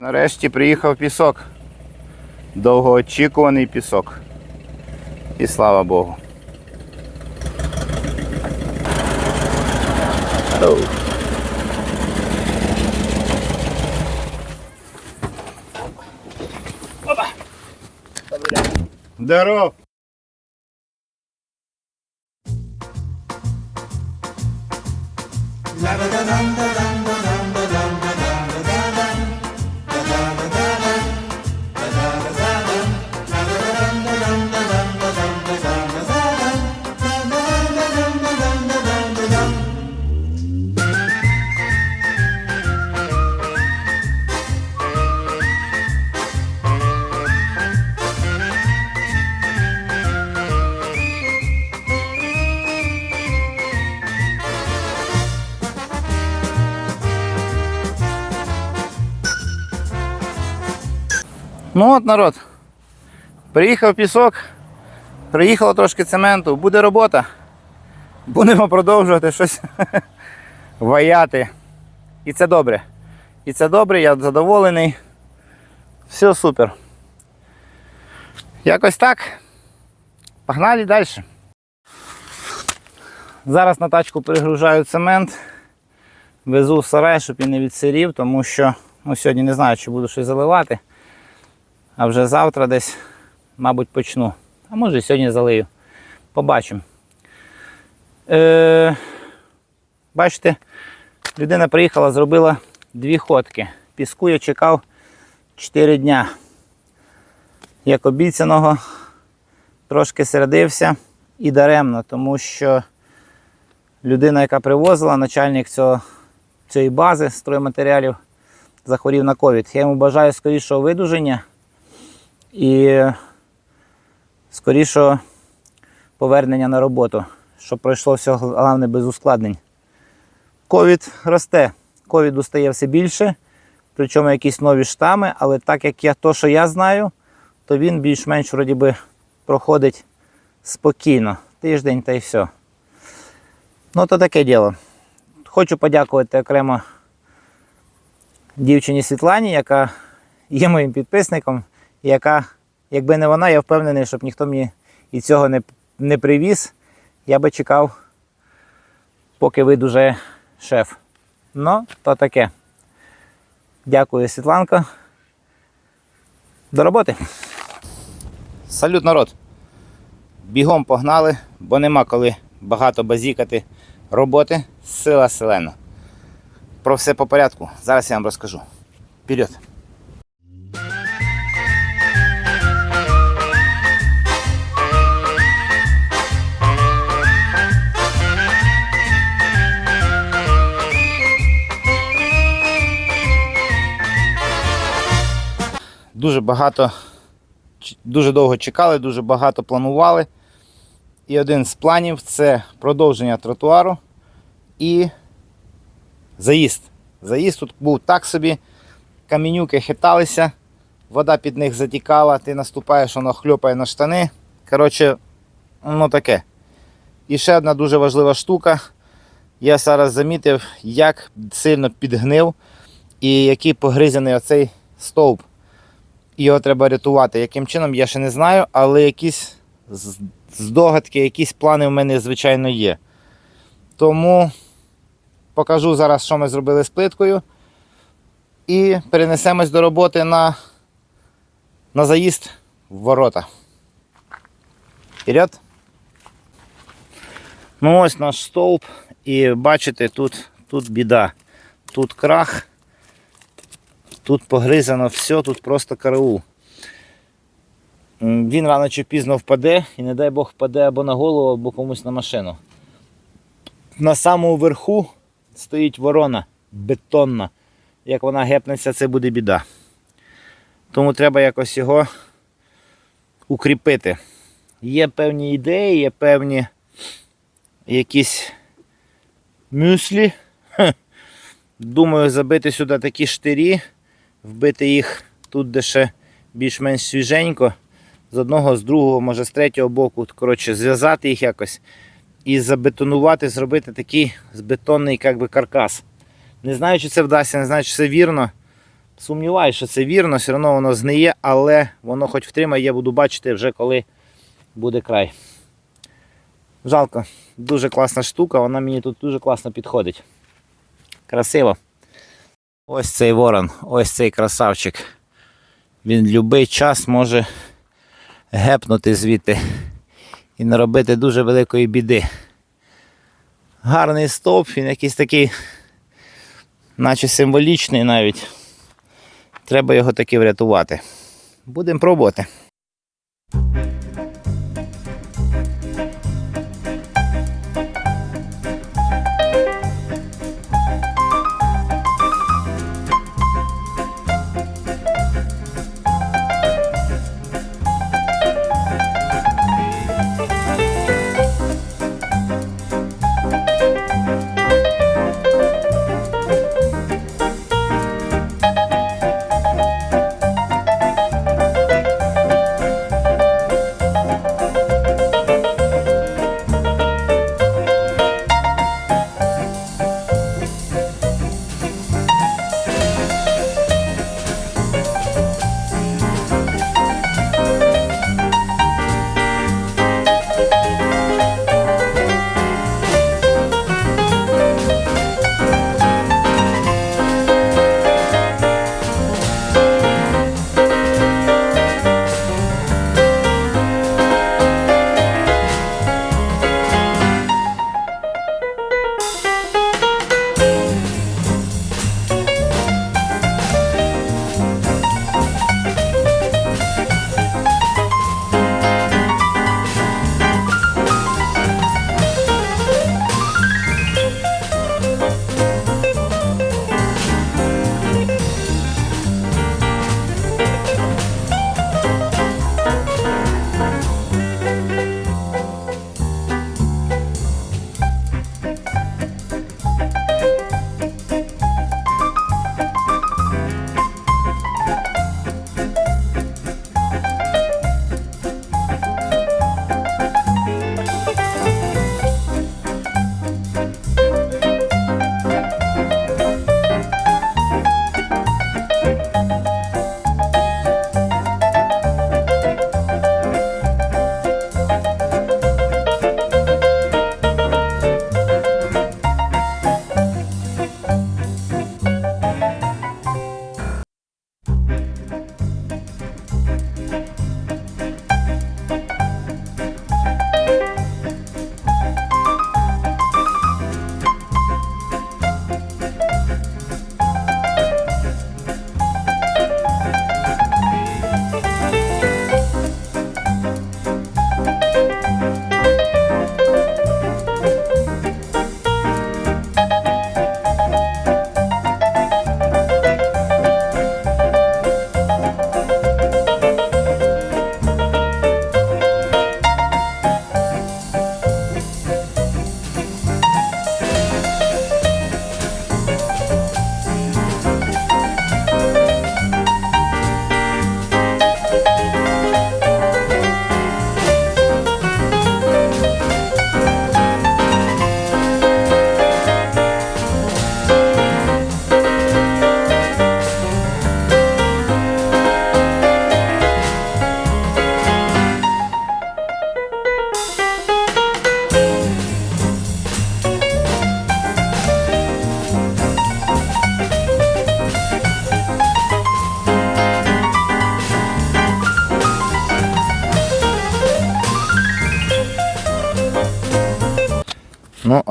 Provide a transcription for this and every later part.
Нарешті приїхав пісок. Довгоочікуваний пісок. І слава Богу. Оу. Здоров! Ну от народ. Приїхав пісок, приїхало трошки цементу, буде робота. Будемо продовжувати щось ваяти. І це добре. І це добре, я задоволений. Все супер. Якось так. Погнали далі. Зараз на тачку перегружаю цемент. Везу в сарай, щоб він не відсирів, тому що ну, сьогодні не знаю, чи буду щось заливати. А вже завтра десь, мабуть, почну. А може сьогодні залию. Побачимо. Е, бачите, людина приїхала, зробила дві ходки. Піску я чекав 4 дня. Як обіцяного, трошки сердився і даремно, тому що людина, яка привозила, начальник цього, цієї бази стройматеріалів, захворів на ковід. Я йому бажаю скорішого видуження і скорішого повернення на роботу, щоб пройшло все головне без ускладнень. Ковід росте, ковіду стає все більше, причому якісь нові штами, але так як я то, що я знаю, то він більш-менш вроді би проходить спокійно. Тиждень та й все. Ну, то таке діло. Хочу подякувати окремо дівчині Світлані, яка є моїм підписником, яка, якби не вона, я впевнений, щоб ніхто мені і цього не, не привіз. Я би чекав, поки видужає шеф. Ну, то таке. Дякую, Світланка. До роботи. Салют, народ. Бігом погнали, бо нема коли багато базікати роботи. Сила селена. Про все по порядку. Зараз я вам розкажу. Вперед! Дуже багато, дуже довго чекали, дуже багато планували. І один з планів це продовження тротуару і заїзд. Заїзд тут був так собі, камінюки хиталися, вода під них затікала, ти наступаєш, воно хльопає на штани. Коротше, ну таке. І ще одна дуже важлива штука. Я зараз замітив, як сильно підгнив і який погризаний оцей стовп. Його треба рятувати. Яким чином, я ще не знаю, але якісь здогадки, якісь плани в мене, звичайно, є. Тому покажу зараз, що ми зробили з плиткою. І перенесемось до роботи на, на заїзд в ворота. Вперед. Ну ось наш стовп. І бачите, тут, тут біда. Тут крах. Тут погризано все, тут просто караул. Він рано чи пізно впаде і не дай Бог впаде або на голову, або комусь на машину. На самому верху стоїть ворона бетонна. Як вона гепнеться, це буде біда. Тому треба якось його укріпити. Є певні ідеї, є певні якісь мюслі. Думаю, забити сюди такі штирі, вбити їх тут, де ще більш-менш свіженько. З одного, з другого, може з третього боку. Коротше, зв'язати їх якось і забетонувати, зробити такий бетонний як би, каркас. Не знаю, чи це вдасться, не знаю, чи це вірно. Сумніваюся, що це вірно, все одно воно зниє, але воно хоч втримає, я буду бачити вже коли буде край. Жалко, дуже класна штука, вона мені тут дуже класно підходить. Красиво. Ось цей ворон, ось цей красавчик. Він будь-який час може гепнути звідти і наробити дуже великої біди. Гарний стовп, він якийсь такий, наче символічний навіть. Треба його таки врятувати. Будемо пробувати.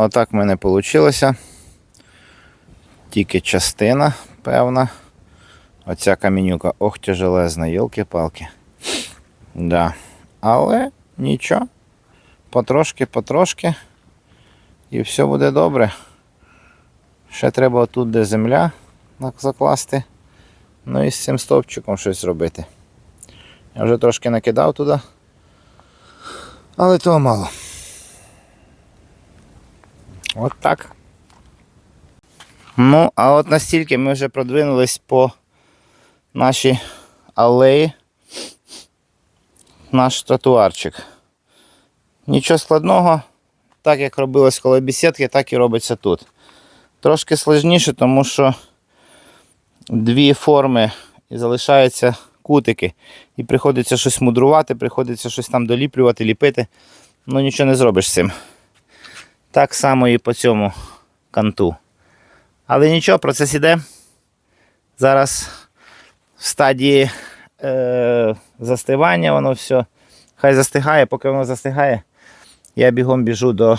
Отак в мене вийшло. Тільки частина певна. Оця камінюка, ох, тяжелезна, йолки-палки. Да. Але нічого. Потрошки, потрошки. І все буде добре. Ще треба отут, де земля закласти. Ну і з цим стовпчиком щось робити. Я вже трошки накидав туди. Але того мало. От так. Ну, а от настільки ми вже продвинулись по нашій алеї. Наш тротуарчик. Нічого складного, так як робилось коло бесідки, так і робиться тут. Трошки складніше, тому що дві форми і залишаються кутики. І приходиться щось мудрувати, приходиться щось там доліплювати, ліпити. Ну нічого не зробиш з цим. Так само і по цьому канту. Але нічого, процес іде. Зараз в стадії е, застивання воно все. Хай застигає, поки воно застигає, я бігом біжу до,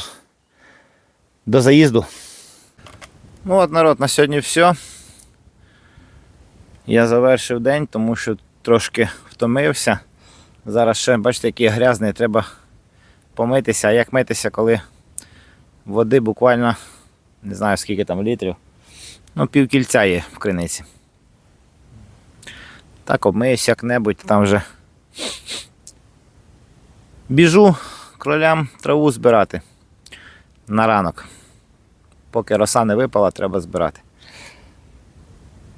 до заїзду. Ну от, народ, на сьогодні все. Я завершив день, тому що трошки втомився. Зараз ще, бачите, який грязний, треба помитися. А як митися, коли води буквально не знаю скільки там літрів. Ну, пів кільця є в криниці. Так, обмиюсь як-небудь, там вже біжу кролям траву збирати на ранок. Поки роса не випала, треба збирати.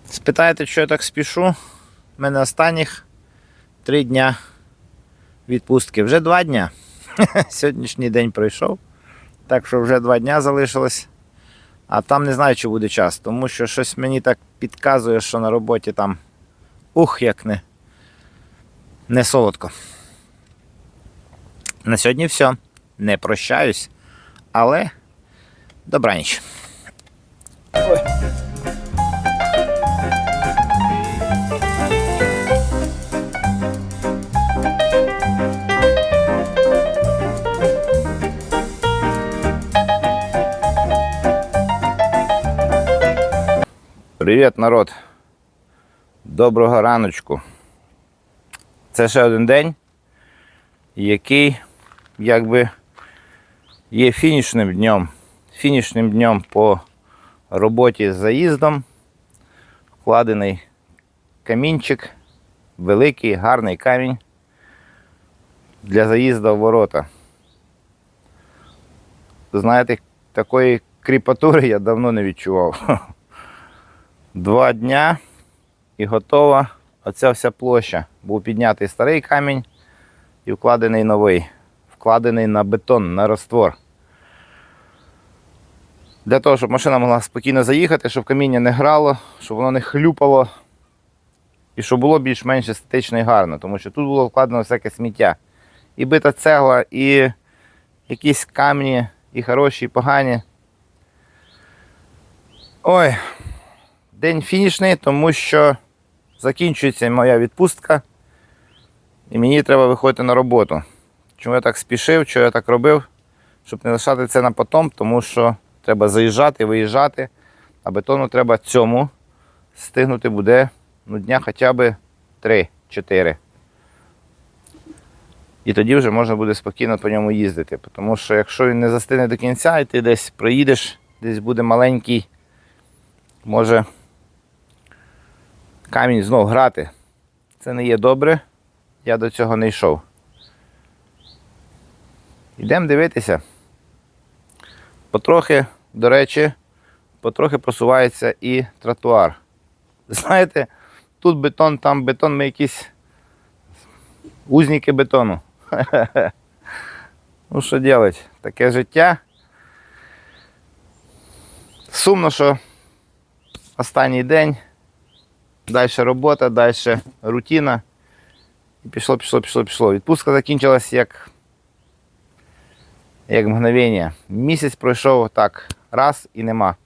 Спитаєте, що я так спішу? У мене останніх три дня відпустки. Вже два дня. Сьогоднішній день пройшов. Так що вже два дня залишилось. А там не знаю, чи буде час, тому що щось мені так підказує, що на роботі там ух, як не, не солодко. На сьогодні все. Не прощаюсь, але добраніч. Привіт, народ. Доброго раночку. Це ще один день, який якби є фінішним днем. Фінішним днем по роботі з заїздом. Вкладений камінчик, великий, гарний камінь для заїзду в ворота. Знаєте, такої кріпатури я давно не відчував. Два дня і готова оця вся площа. Був піднятий старий камінь і вкладений новий. Вкладений на бетон, на раствор. Для того, щоб машина могла спокійно заїхати, щоб каміння не грало, щоб воно не хлюпало. І щоб було більш-менш естетично і гарно, тому що тут було вкладено всяке сміття. І бита цегла, і якісь камні, і хороші, і погані. Ой, День фінішний, тому що закінчується моя відпустка і мені треба виходити на роботу. Чому я так спішив, що я так робив, щоб не лишати це на потом, тому що треба заїжджати, виїжджати, а бетону треба цьому стигнути буде ну, дня хоча б 3-4. І тоді вже можна буде спокійно по ньому їздити. Тому що якщо він не застигне до кінця і ти десь проїдеш, десь буде маленький, може камінь знов грати. Це не є добре. Я до цього не йшов. Йдемо дивитися. Потрохи, до речі, потрохи просувається і тротуар. Знаєте, тут бетон, там бетон, ми якісь узники бетону. Ну що робити? Таке життя. Сумно, що останній день. Далі робота, далі рутина. І пішло, пішло, пішло, пішло. Відпустка закінчилась як як мгновення. Місяць пройшов так, раз і нема.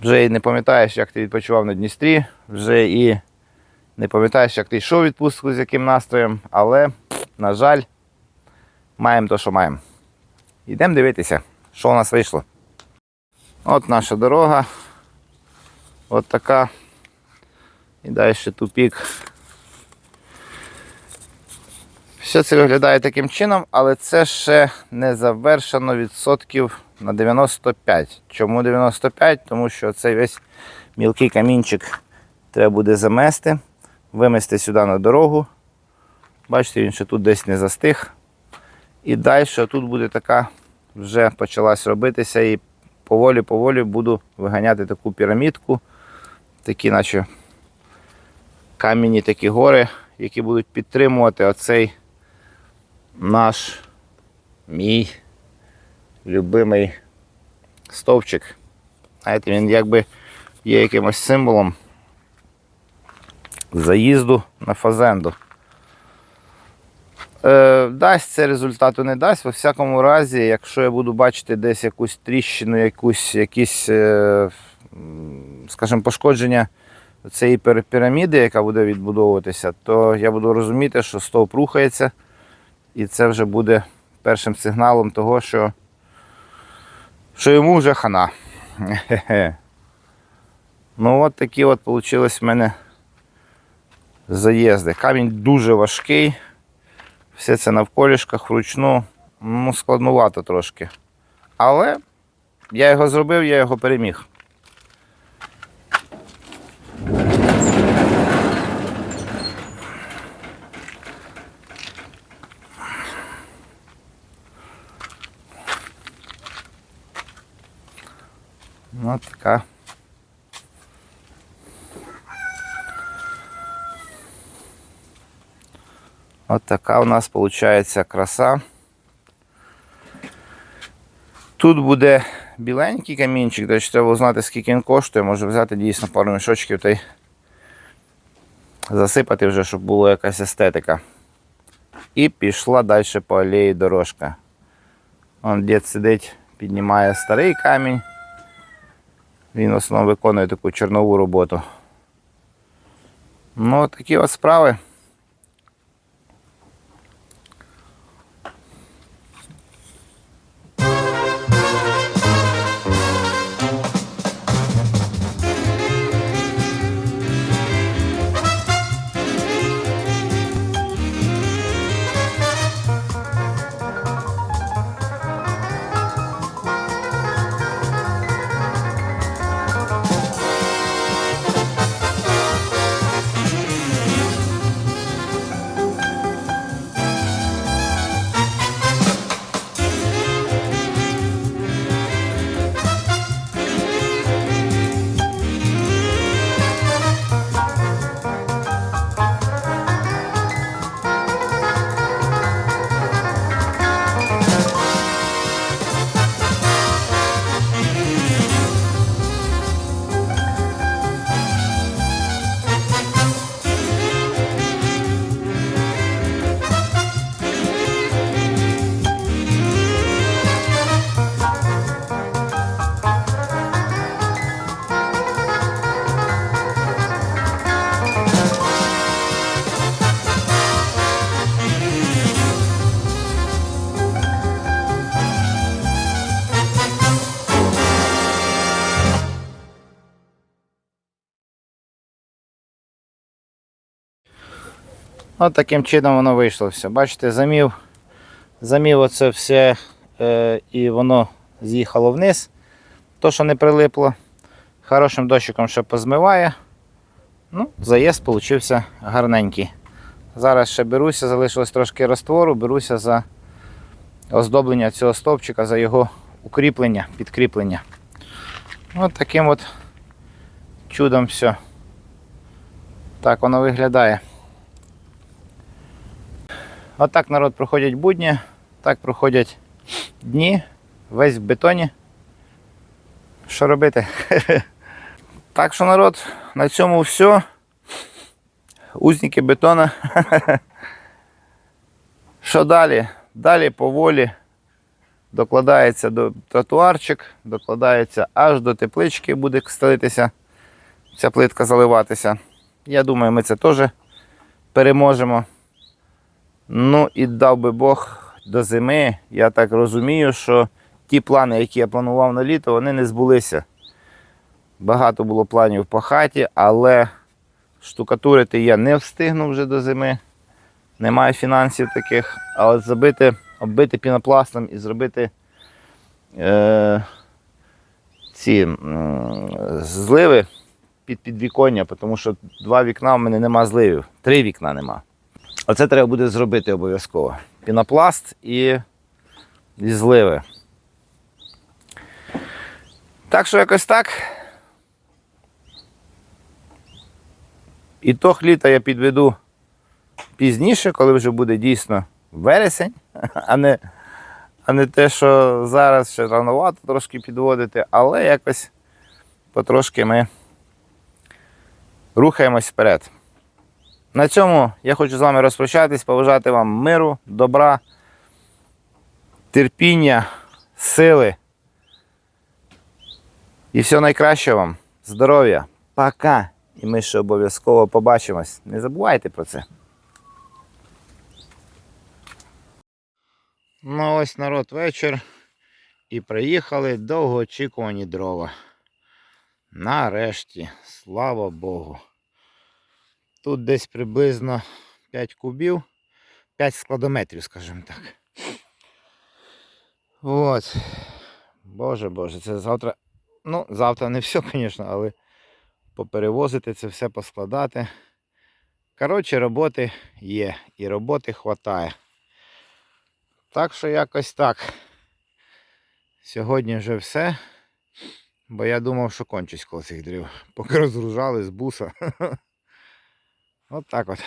Вже і не пам'ятаєш, як ти відпочивав на Дністрі, вже і не пам'ятаєш, як ти йшов у відпустку з яким настроєм, але, на жаль, маємо те, що маємо. Йдемо дивитися, що у нас вийшло. От наша дорога. От така. І далі тупік. Все це виглядає таким чином, але це ще не завершено відсотків на 95. Чому 95? Тому що цей весь мілкий камінчик треба буде замести, вимести сюди на дорогу. Бачите, він ще тут десь не застиг. І далі тут буде така, вже почалась робитися і поволі-поволі буду виганяти таку пірамідку такі наче кам'яні такі гори, які будуть підтримувати оцей наш мій любимий стовпчик. Знаєте, він якби є якимось символом заїзду на фазенду. Е, дасть це результату, не дасть. Во всякому разі, якщо я буду бачити десь якусь тріщину, якусь, якісь, е, скажімо, пошкодження цієї піраміди, яка буде відбудовуватися, то я буду розуміти, що стовп рухається, і це вже буде першим сигналом того, що, що йому вже хана. Ну, от такі от вийшли в мене заїзди. Камінь дуже важкий. Все це на вколішках вручну. Ну, складнувато трошки. Але я його зробив, я його переміг. Ну, така. От така у нас виходить краса. Тут буде біленький камінчик, до треба узнати, скільки він коштує. Може взяти дійсно пару мішочків та й засипати вже, щоб була якась естетика. І пішла далі по алеї дорожка. Вон дід сидить, піднімає старий камінь. Він в основному виконує таку чорнову роботу. Ну, от такі от справи. От таким чином воно вийшло все. Бачите, замів, замів оце все е, і воно з'їхало вниз. То, що не прилипло, хорошим дощиком ще позмиває. Ну, заїзд получився гарненький. Зараз ще беруся, залишилось трошки розтвору, беруся за оздоблення цього стовпчика, за його укріплення, підкріплення. От таким от чудом все. Так воно виглядає. Отак народ проходять будні, так проходять дні, весь в бетоні. Що робити? Так що народ, на цьому все. Узники бетона. Що далі? Далі поволі докладається до тротуарчик, докладається аж до теплички, буде стелитися, ця плитка заливатися. Я думаю, ми це теж переможемо. Ну і дав би Бог до зими. Я так розумію, що ті плани, які я планував на літо, вони не збулися. Багато було планів по хаті, але штукатурити я не встигну вже до зими. Немає фінансів таких. А от забити, оббити пінопластом і зробити е, ці м, зливи під підвіконня, тому що два вікна в мене нема зливів, три вікна нема. Оце треба буде зробити обов'язково. Пінопласт і, і зливи. Так що якось так. Ітог літа я підведу пізніше, коли вже буде дійсно вересень, а не, а не те, що зараз ще рановато трошки підводити, але якось потрошки ми рухаємось вперед. На цьому я хочу з вами розпрощатись, побажати вам миру, добра, терпіння, сили. І всього найкращого вам. Здоров'я. Пока. І ми ще обов'язково побачимось. Не забувайте про це. Ну ось народ вечір. І приїхали довгоочікувані дрова. Нарешті, слава Богу. Тут десь приблизно 5 кубів, 5 складометрів, скажімо так. От. Боже Боже, це завтра. Ну, завтра не все, звісно, але поперевозити це все поскладати. Коротше, роботи є і роботи хватає. Так що якось так. Сьогодні вже все. Бо я думав, що кончусь коло цих дрів. Поки розгружали з буса. От так от.